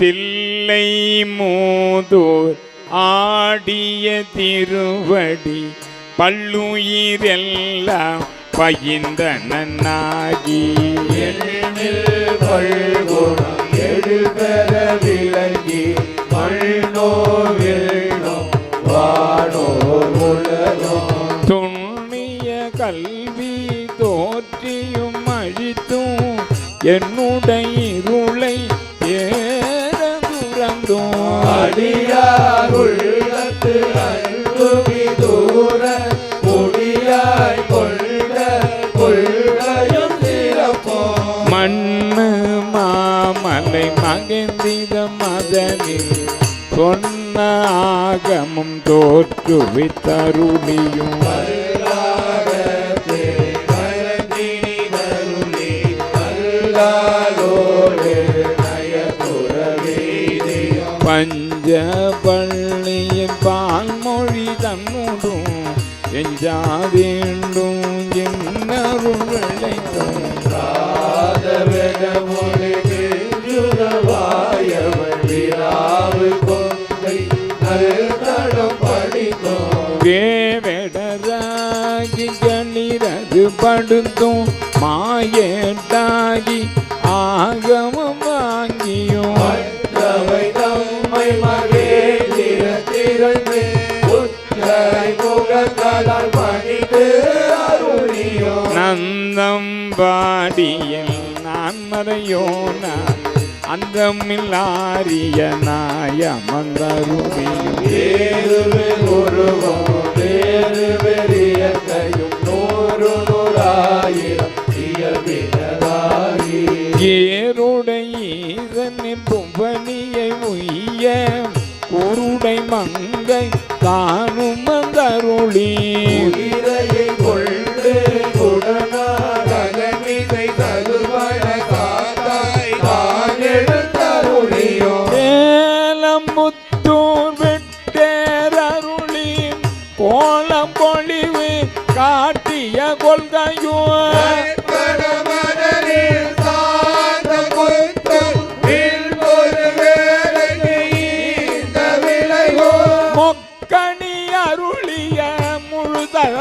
தில்லை மூதூர் ஆடிய திருவடி பல்லுயிரெல்லாம் பயிந்த நன்னாகி பல்குணம் எழுபெற விளங்கி துண்ணிய கல்வி தோற்றியும் அழித்தும் என்னுடைய மண்ணு மாமலை மகிழ்ந்தித மதனில் சொன்ன ஆகமும் தோற்றுவித்தருளியும் மருளாகத்தே மரந்தினி தருளி மருளாலோடு நயபுர வீதியும் பஞ்ச பள்ளியின் பால்மொழி தன்னுடும் எஞ்சா வேண்டும் என்னருள் விளைக்கும் ராதவெனமொழி படுத்தும் மாயேட்டாகி ஆகமம் வாங்கியும். மற்றவை தம்மை மகேந்திர திரண்டு உச்சரை முகங்களால் பணித்து அருளியோம். நந்தம் பாடியில் நான் மறையோனா அந்தமில்லாரிய நாயமந்தருவியும் வேறுவில் உருவம் வேறு இயல்பினதாகி ஈசனின் புவனியை உய்ய உருடை மங்கை தானும் அந்தருளி.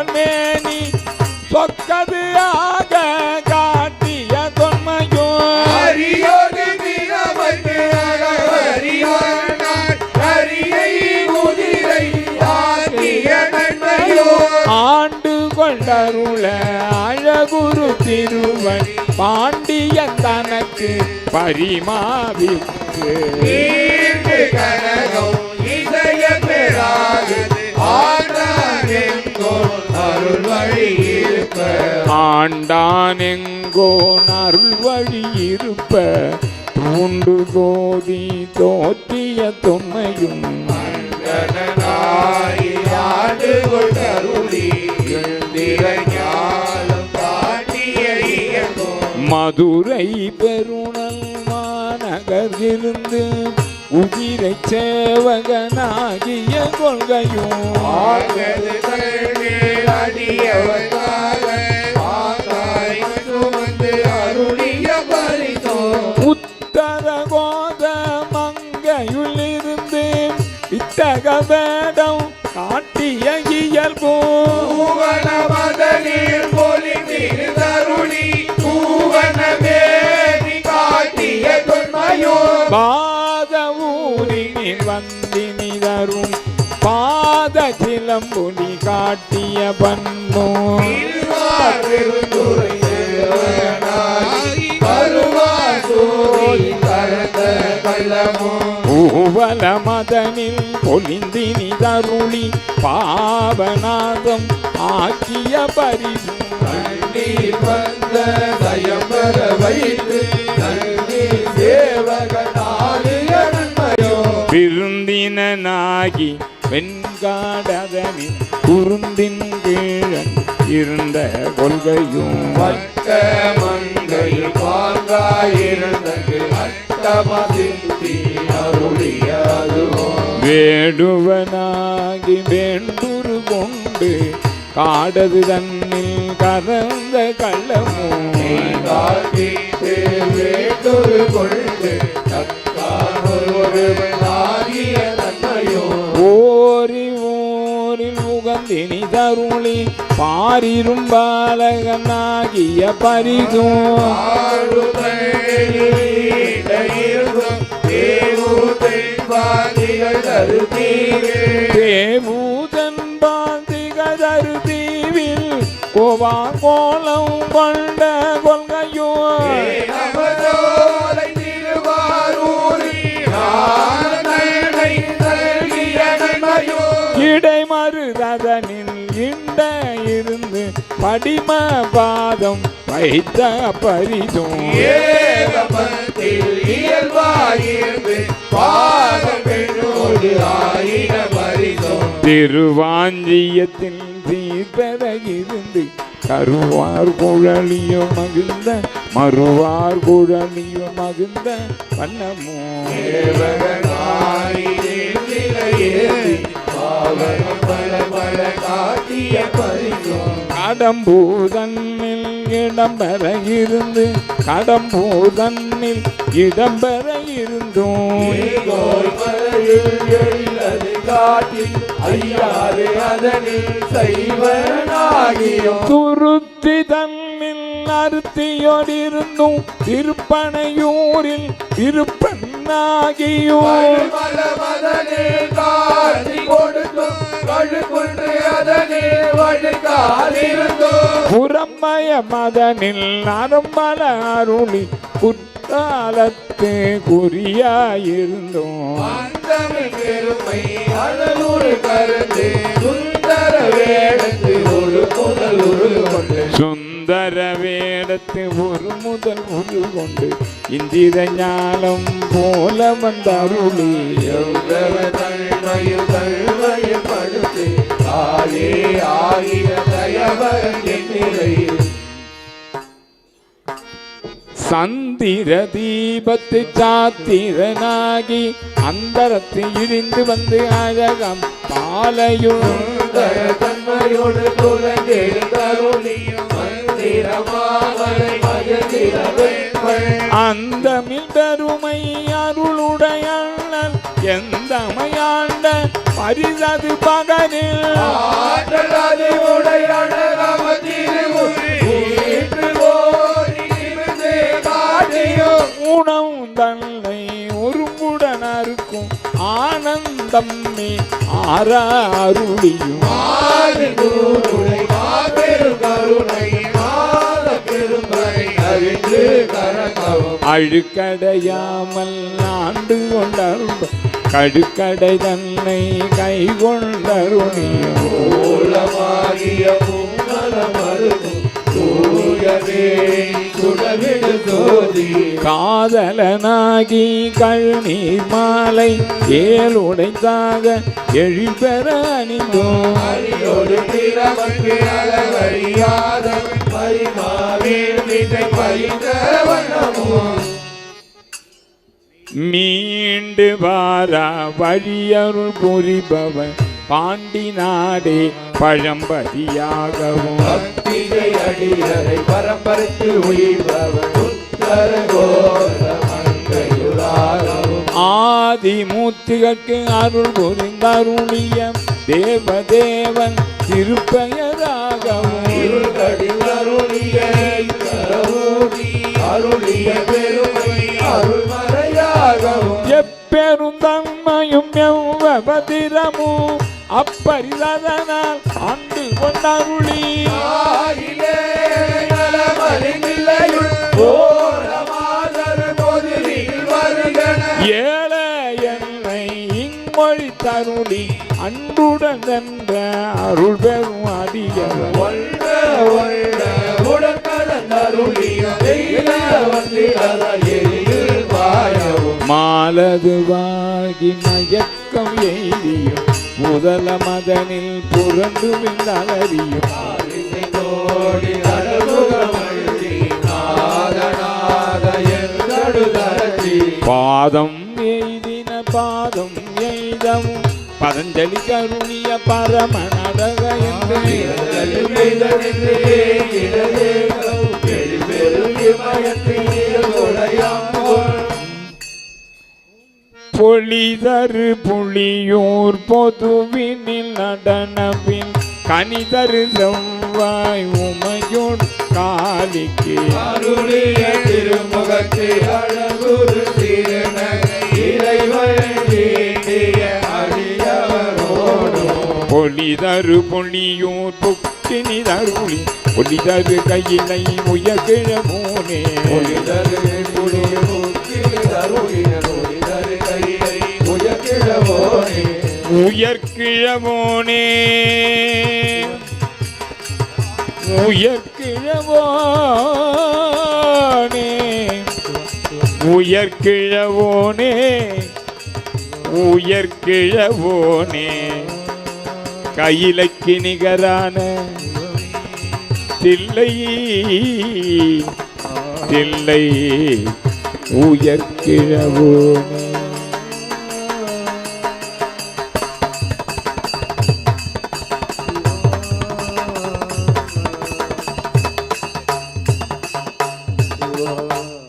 முழுதன்மேனி சொக்கது ஆக காட்டிய தொன்மையோ. அரியோடு அகவரியோன் அரியை ஆக்கிய நன்மையோ. ஆண்டு கொண்டருள அழகுரு திருவன் பாண்டியன் தனக்கு பரிமாவிக்கு நீண்டு கனகம் இசைய பெறாது ஆண்டானெங்கோ அருள் வழி இருப்ப. ஆண்டான் எங்கோ அருள் வழி இருப்ப தூண்டு கோதி தோற்றிய தொன்மையும் ஆண்டு மதுரை பெருணல் உதிரை சேவகனாகிய கொள்கையும் சிலம்புலி காட்டிய பண்பும் பூவல மதனில் பொலிந்தினி தருளி பாவநாதம் ஆக்கிய பரிசு கண்ணீர் வந்த வைத்து சேவகனாலிய நன்மையோ வெண்காடதனில் குருந்தின் கீழன் இருந்த கொள்கையும் வட்ட மங்கையில் பாங்காயிருந்தது அட்டமதித்தி அருளியதுவோ. வேடுவனாகி வேண்டுரு கொண்டு காடது தன்னில் கறந்த கள்ளமும் காட்டி வேட்டொரு கொண்டு தக்கானொரு அருளி பாரிரும் பாலகனாகிய பரிதும். தேவூதன் பாந்திகதரு தீவில் கோவா கோலம் கொண்ட கொள்க மருதனில் இண்ட இருந்து படிம பாதம் வைத்த பரிதும். திருவாஞ்சியத்தில் தீர்ப்பெற இருந்து கருவார் குழலியோ மகிழ்ந்த மறுவார் குழலியோ மகிழ்ந்த வண்ணமோ. கடம்பூதன்னில் இடம்பெற இருந்து கடம்பூதன்னில் இடம்பெற இருந்தோம். துருத்தி தன்னில் அறுத்தியோடிருந்தும் திருப்பனையூரில் திருப்பன்னாகியோர் புறம்பய மதனில் நரம்பல அருளி குற்றாலத்து குறியாயிருந்தோம். சுந்தர வேடத்து முதல் ஒரு கொண்டு இந்திர ஞானம் போல வந்த அருளி எவ்வளவ தன்மையும் தன்மையும் படுத்து ஆயே ஆகிய தயவன் நிலையில். சந்திர தீபத்து சாத்திரனாகி அந்தரத்து இழிந்து வந்து அழகம் சுந்தர தன்மையோடு மயந்திர வெண்மை அந்த பெருமை அருளுடைய எந்த அமையாண்ட பரிதது பகனில் ஆற்றல் அறிவுடை தன்னை அறுக்கும் ஆனந்தம் நீ ஆற அருளியும். கருணை அறிந்து கரகவும். அழுக்கடையாமல் ஆண்டு கொண்டருள். கடுக்கடை தன்னை கை கொண்டருணியும் மூலமாகிய காதலனாகி கழுநீர் மாலை ஏழுடைத்தாக எழில்பெற அணிந்தோம். மீண்டு வாரா வழியருள் புரிபவன் பாண்டி நாடே பழம்பதியாகவும். அடியரை பரம்பரைக்கு உயிர்பவன் உத்தர ஆதி மூர்த்திகற்கு அருள் புரிந்தருளிய தேவதேவன் திருப்பெயராகவும். அருளிய அருளிய பெருமை அருள்மறையாகவும். எப்பெருந்தன்மையும் எவ்வதிரமும் அப்பரிதனால் அன்று கொண்டருளி ஏழ என்னை இம்மொழி தருளி அன்புடன் சென்ற அருள் பெறும் எரியில் பாயவும். மாலதுவாகி மயக்கம் எய்தியும் முதல மதனில் புரண்டு விந்தளறியும் ஆதிசை பாதம் எய்தின பாதம் எய்தவும். பதஞ்சலி கருணிய பரம நடக பொழிதரு புளியூர் பொதுவினில் நடனபின் கனிதரு செவ்வாய் உம உமையோன் காலிக்கு அருளிய திருமுகத்தை அழகுரு திருநகை இறைவன் வேண்டிய அடியவரோடும் பொலிதரு பொழியூர் பொக்கினி தருளி பொலிதரு கையிலை முயகிழமோனே ஒளிதரு புலிய முக்கி தருளின ஒளிதரு கையை உயர்கிழவோனே உயர்கிழமோனே உயர்கிழவோனே. உயர்கிழவோனே. உயர்கிழவோனே. கையிலக்கு நிகரான தில்லை. தில்லை. உயர்கிழவோனே. গো